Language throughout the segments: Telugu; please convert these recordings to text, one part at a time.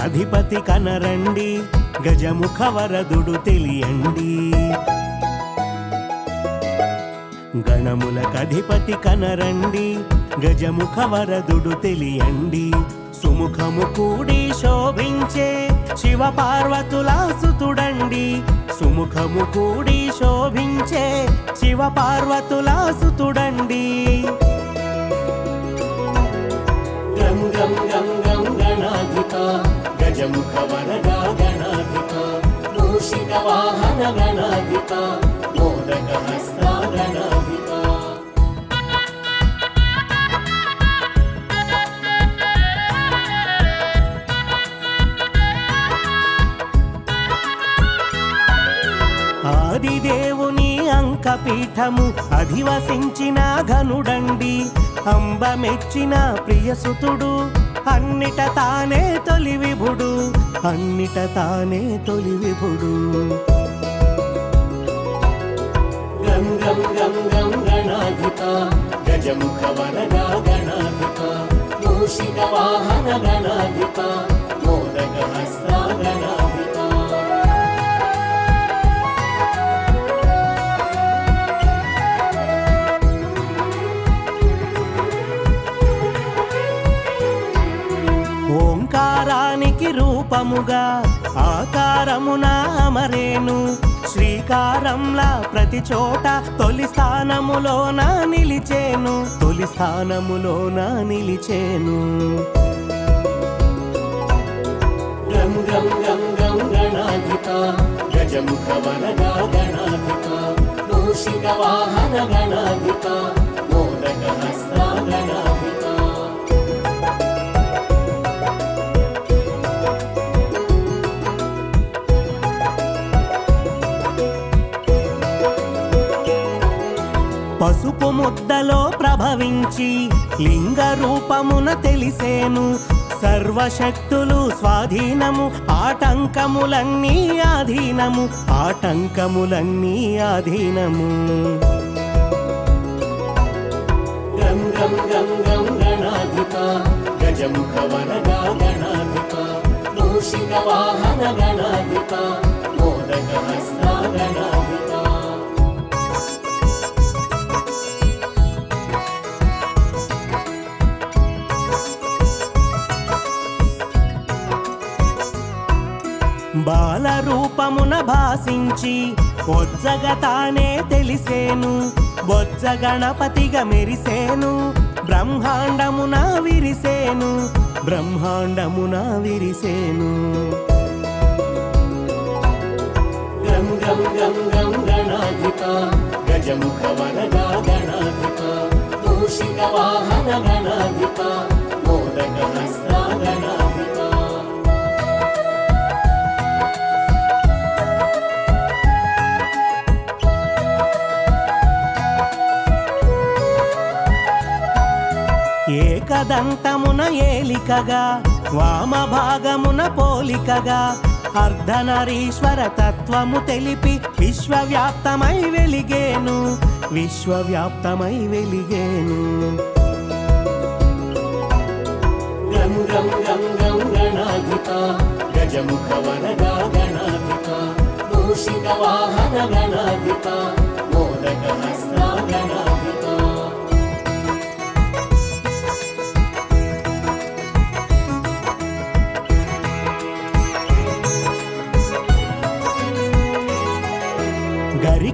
అధిపతి కనరండి గజముఖ వరదుడు తెలియండి గణములకధిపతి కనరండి గజముఖ వరదుడు తెలియండి. సుముఖము కూడి శోభించే శివ పార్వతులాసుతుడండి సుముఖము కూడి శోభించే శివ పార్వతులాసుతుడండి గం గం గం గం గణాధిప గజముఖ వరదా గణాధిక. దూషిత వాహన గణాధిక. మోదక హస్త గణాధిక. ఆదిదేవుని అంకపీఠము అధివసించిన ఘనుడండి. అంబ మెచ్చిన ప్రియసుతుడు అన్నిట తానే తొలి విభుడు అన్నిట తానే తొలి విభుడు. గం గం గం గజముఖ వరద గణాధిక మూషిక వాహన గణాధిక మోదక హస్త గణాధిక ఓంకారానికి రూపముగా ఆకారమున అమరేను. శ్రీకారంలా ప్రతి చోట తొలి స్థానములోన నిలిచేను. తొలి స్థానములోన నిలిచేను. గం గం గం గం గణాధిప గజముఖ వరదా గణాధిప మూషిక వాహన గణాధిప మోదక హస్త గణాధిప పసుపు ముద్దలో ప్రభవించి లింగ రూపమున తెలిసేను. సర్వశక్తులు స్వాధీనము ఆటంకములన్నీ ఆధీనము ఆటంకములన్నీ ఆధీనము. గం గం గం గం గణాధిప గజముఖ వరదా గణాధిక మూషిక వాహన గణాధిక మోదక హస్త గణాధిక రూపమున భాసించి బొజ్జగ తానే తెలిసేను బొజ్జ గణపతిగా మెరిసేను బ్రహ్మాండమున విరిసేను బ్రహ్మాండమున విరిసేను. గం గం గం గం గణాధిప గజముఖ వరదా గణాధిక మూషిక వాహన గణాధిక మోదక హస్త గణాధిక దంతమున ఏలికగా వామ భాగమున పోలికగా అర్ధనరీశ్వర తత్వము తెలిపి విశ్వవ్యాప్తమై వెలిగేను విశ్వవ్యాప్తమై వెలిగేను. గం గం గం గం గజముఖ వరదా గణాధిక మూషిక వాహన గణాధిక మోదక హస్త గణాధిక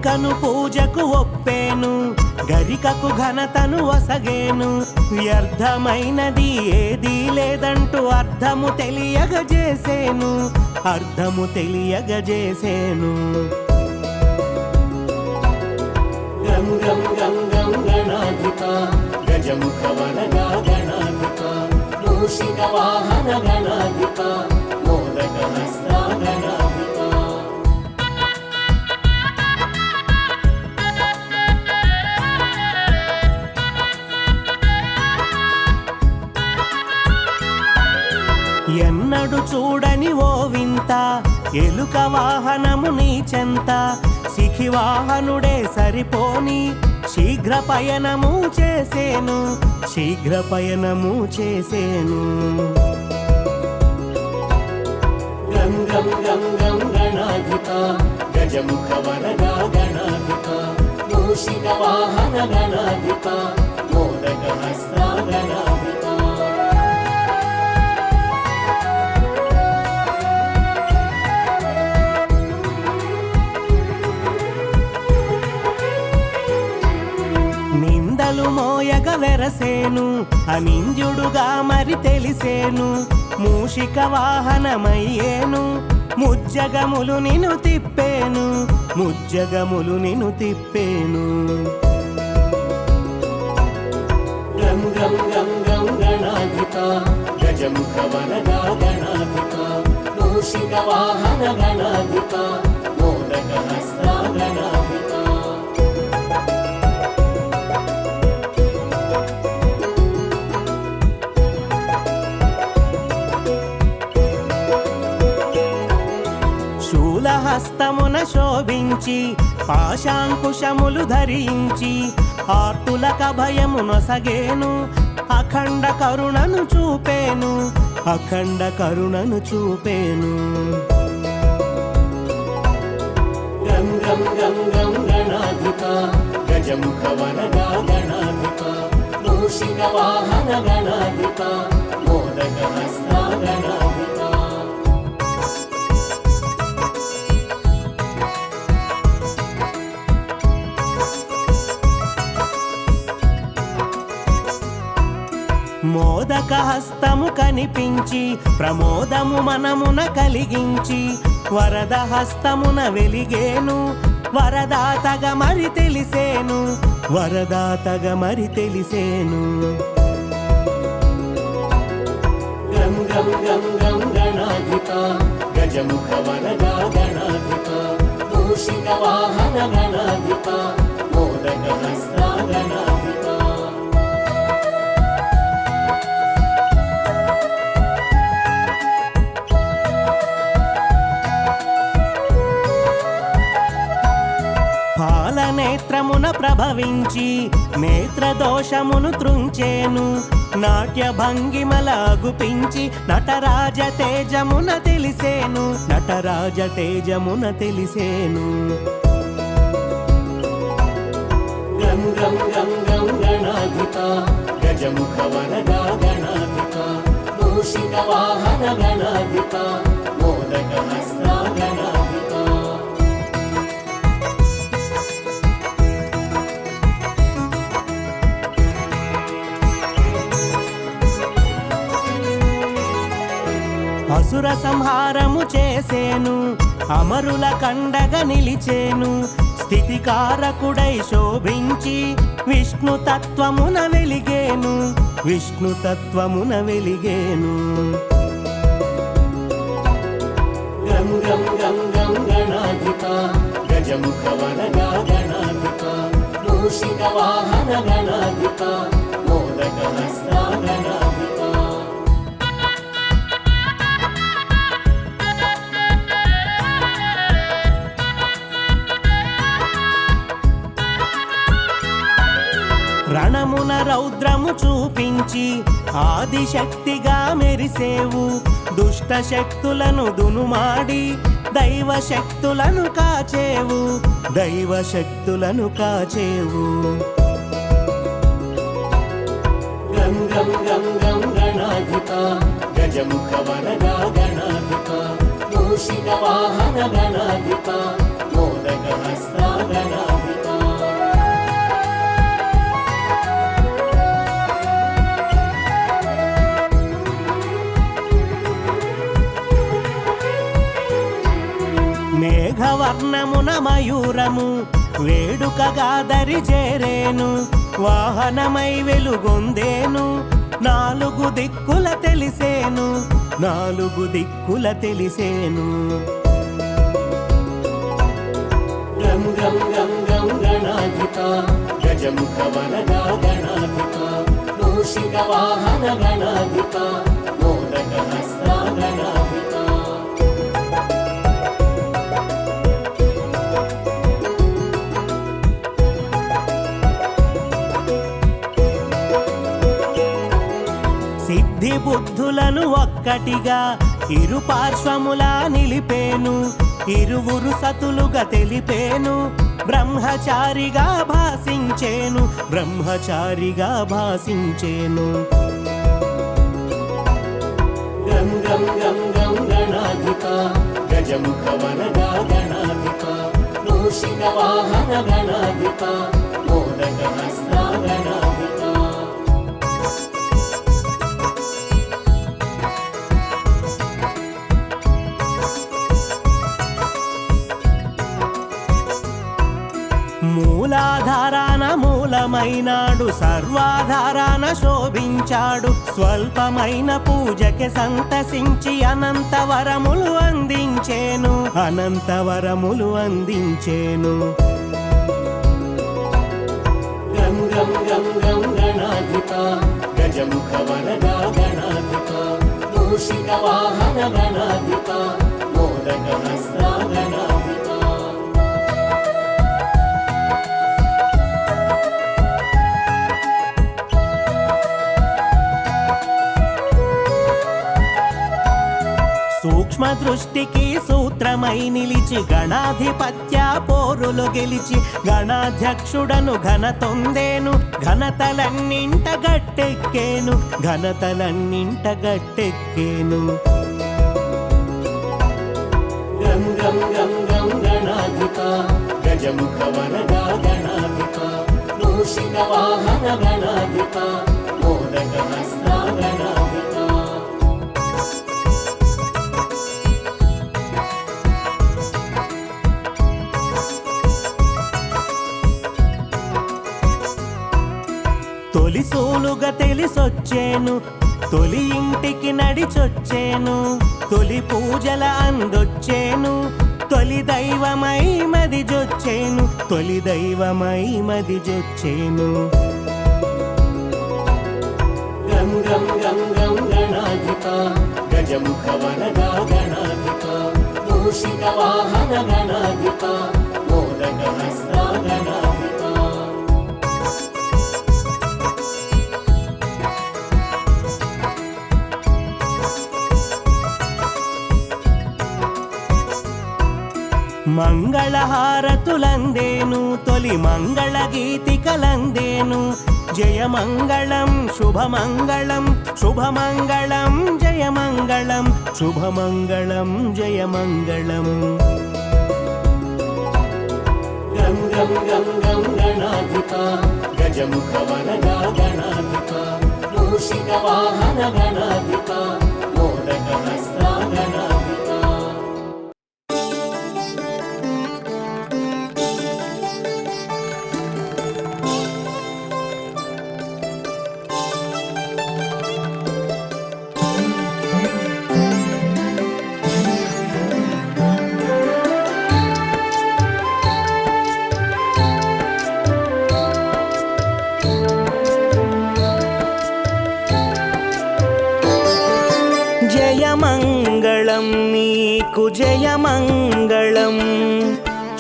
గరికను పూజకు ఒప్పేను గరికకు ఘనతను వసగేను వ్యర్థమైనది ఏది లేదంటూ అర్థము తెలియగజేసేను అర్థము తెలియగజేసేను గం గం గం గం గణాధిప గజముఖ వరదా గణాధిక మూషిక వాహన గణాధిక మోదక హస్త గణాధిప. ఎన్నడు చూడని ఓ వింత. ఎలుక వాహనము నీ చెంత. సిఖి వాహనుడే సరిపోని. శీఘ్ర పయనము చేసేను. శీఘ్ర పయనము చేసేను. గంగం గంగం గణాధిక. గజముఖ వరదా గణాధిక. మూషిక వాహన గణాధిక. మోదక హస్త గణాధిక. మోయగ వెరసేను అనింజుడుగా మరి తెలిసేను మూషిక వాహనమయ్యేను ముజ్జగములు నిను తిప్పేను ముజ్జగములు నిను తిప్పేను. గం గం గం గం గణాధిప గజముఖ వరదా గణాధిప మూషిక వాహన గణాధిక మోదక హస్త గణాధిక హస్తమున శోభించి పాశాంకుశములు ధరించి ఆర్తులక భయము నొసగేను అఖండ కరుణను చూపేను అఖండ కరుణను చూపేను. గం గం గం గం గజముఖ వరదా గణాధిక మూషిక వాహన గణాధిక మోదక హస్త గణాధిక మోదక హస్తము కనిపించి ప్రమోదము మనమున కలిగించి వరద హస్తమున వెలిగేను వరదాతగ మరి తెలిసేను వరదాతగ మరి తెలిసేను. గం గం గం గం గణాధిప గజముఖ వరదా గణాధిప మూషిక వాహన గణాధిప మోదక హస్త గణాధిప. నేత్రమున ప్రభవించి నేత్రదోషమును తృంచేను నాట్య భంగిమలాగుపించి నటరాజ తేజమున తెలిసేను నటరాజ తేజమున తెలిసేను. గం గం గం గం గణాధిప గజముఖ వరదా గణాధిక మూషిక వాహన గణాధిక అసుర సంహారము చేసేను అమరుల కండగ నిలిచేను స్థితికారకుడై శోభించి విష్ణు తత్వమున వెలిగేను విష్ణు తత్వమున వెలిగేను. గం గం గం గం గణాధిప గజముఖ వరదా గణాధిక మూషిక వాహన ఆదిశక్తిగా మెరిసేవు. దుష్ట శక్తులను దునుమాడి దైవ శక్తులను కాచేవు. దైవ శక్తులను కాచేవు గంగం గంగం గణాధిక గజముఖ వరదా గణాధిక మూషిక వాహన గణాధిక మోదక హస్త గణాధిక మేఘవర్ణమున మయూరము వేడుకగా దరి చేరేను వాహనమై వెలుగొందేను నాలుగు దిక్కుల తెలిసేను నాలుగు దిక్కుల తెలిసేను. గం గం గం గం గజముఖ వాహన గణాధిక మోదక హస్త గణాధిక సిద్ధి బుద్ధులను ఒక్కటిగా ఇరు పార్శ్వములా నిలిపేను ఇరువురు సతులుగా తెలిపేను బ్రహ్మచారిగా భాషించేను బ్రహ్మచారిగా భాషించేను గం గం గం గం గణాధిప గజముఖ వరదా గణాధిక మూషిక వాహన గణాధిక మోదక హస్త గణాధిక మూలమైనాడు సర్వాధారాన శోభించాడు. స్వల్పమైన పూజకి సంతసించి అనంతవరములు అందించేను అనంతవరములు అందించేను. గం గం గం గణాధిప గజముఖ వరద గణాధిప మూషిక వాహన గణాధిప మోదక హస్త సూక్ష్మ దృష్టికి సూత్రమై నిలిచి గణాధిపత్య పోరులు గెలిచి గణాధ్యక్షుడను ఘనతొందేను ఘనతలన్నింట గట్టెక్కేను ఘనతలన్నింట గట్టెక్కేను. గం గం గం గం గణాధిప గజముఖ వరదా గణాధిక మూషిక వాహన గణాధిక మోదక హస్త తెలిసొచ్చేను తొలి ఇంటికి నడిచొచ్చేను తొలి పూజల అందొచ్చేను తొలి దైవమై మది జొచ్చేను తొలి దైవమై మది జొచ్చేను గం గం గం గం గణాధిప గజముఖ వరదా గణాధిప మూషిక వాహన గణాధిప మోదక హస్త గణాధిప. మంగళహారతులందేను తొలి మంగళ గీతికలందేను జయమంగళం శుభమంగళం శుభమంగళం జయమంగళం శుభమంగళం జయమంగళం. గం గం గం గం గణాధిప గజముఖ వరదా గణాధిక మూషిక వాహన గణాధిక మోదక హస్త గణాధిక మంగళం నీకు జయమంగళం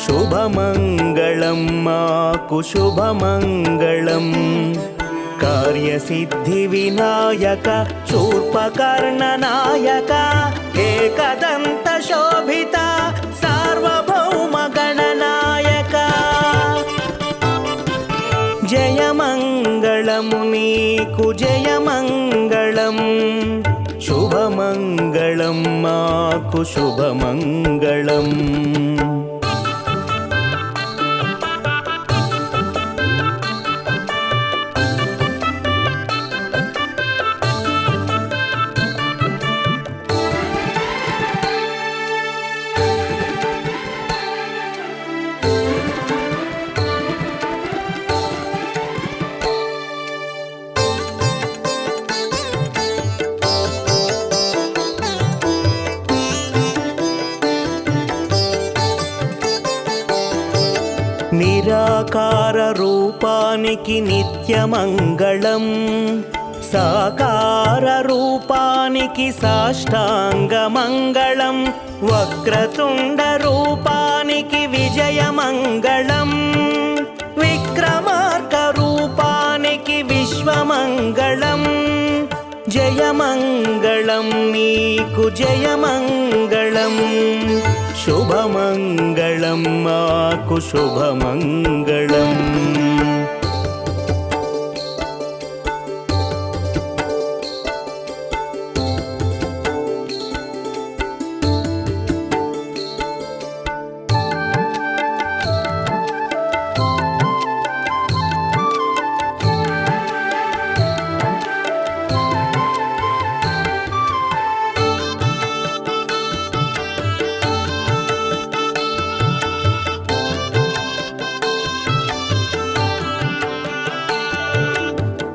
శుభమంగళం మాకు శుభమంగళం. కార్యసిద్ధి వినాయక శూర్పకర్ణ నాయక ఏకదంత శోభిత సార్వభౌమ గణనాయక. జయమంగళము నీకు జయమంగళం శుభమంగళం మాకు శుభమంగళం రూపానికి నిత్యమంగళం సాకార రూపానికి సాష్టాంగమంగళం వక్రతుండ రూపానికి విజయమంగళం విక్రమార్క రూపానికి విశ్వమంగళం. జయమంగళం నీకు జయమంగళం శుభమంగళం మాకు శుభమంగళం.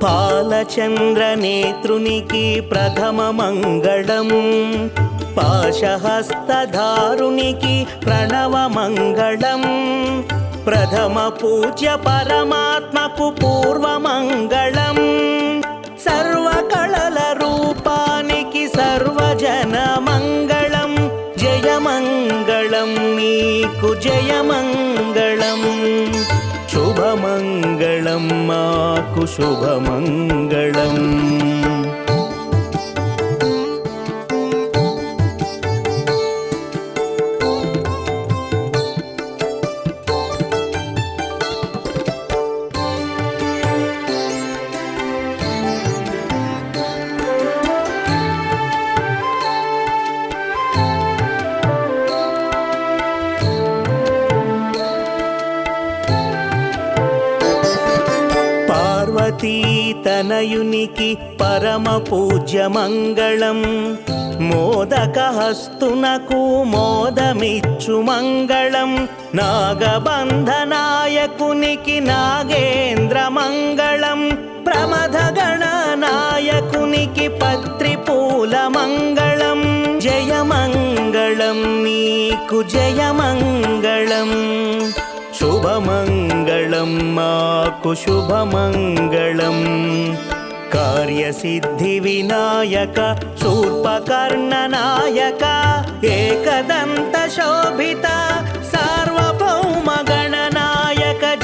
పాలచంద్రనేత్రునికి ప్రథమ మంగళం పాశహస్తధారునికి ప్రణవ మంగళం. ప్రథమ పూజ్య పరమాత్మకు పూర్వమంగళం సర్వకళల రూపానికి సర్వజన మంగళం. జయమంగళం నీకు జయమంగళం శుభమంగళం మాకు శుభమంగళం పార్వతీతనయునికి పరమ పూజ్య మంగళం. మోదకహస్తునకు మోదమిచ్చు మంగళం. నాగబంధనాయకునికి నాగేంద్ర మంగళం. ప్రమథగణ నాయకునికి పత్రిపూల మంగళం. జయమంగళం నీకు జయమంగళం. शुभमङ्गलं मा कुशुभमङ्गलम् कार्यसिद्धिविनायक शूर्पकर्णनायक एकदन्तशोभित सार्वभौमगणनायक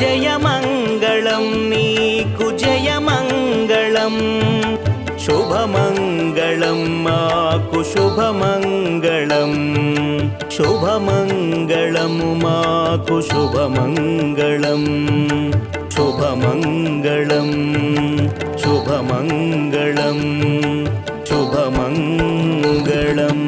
जयमङ्गलं मङ्गलं कुजय मङ्गलम् शुभ సార్వభౌమ గణనాయక జయమంగళం నీకు జయమంగళం శుభమంగళం మాకు శుభమంగళం శుభమంగళము మాకు శుభమంగళం శుభమంగళం శుభమంగళం శుభమంగళం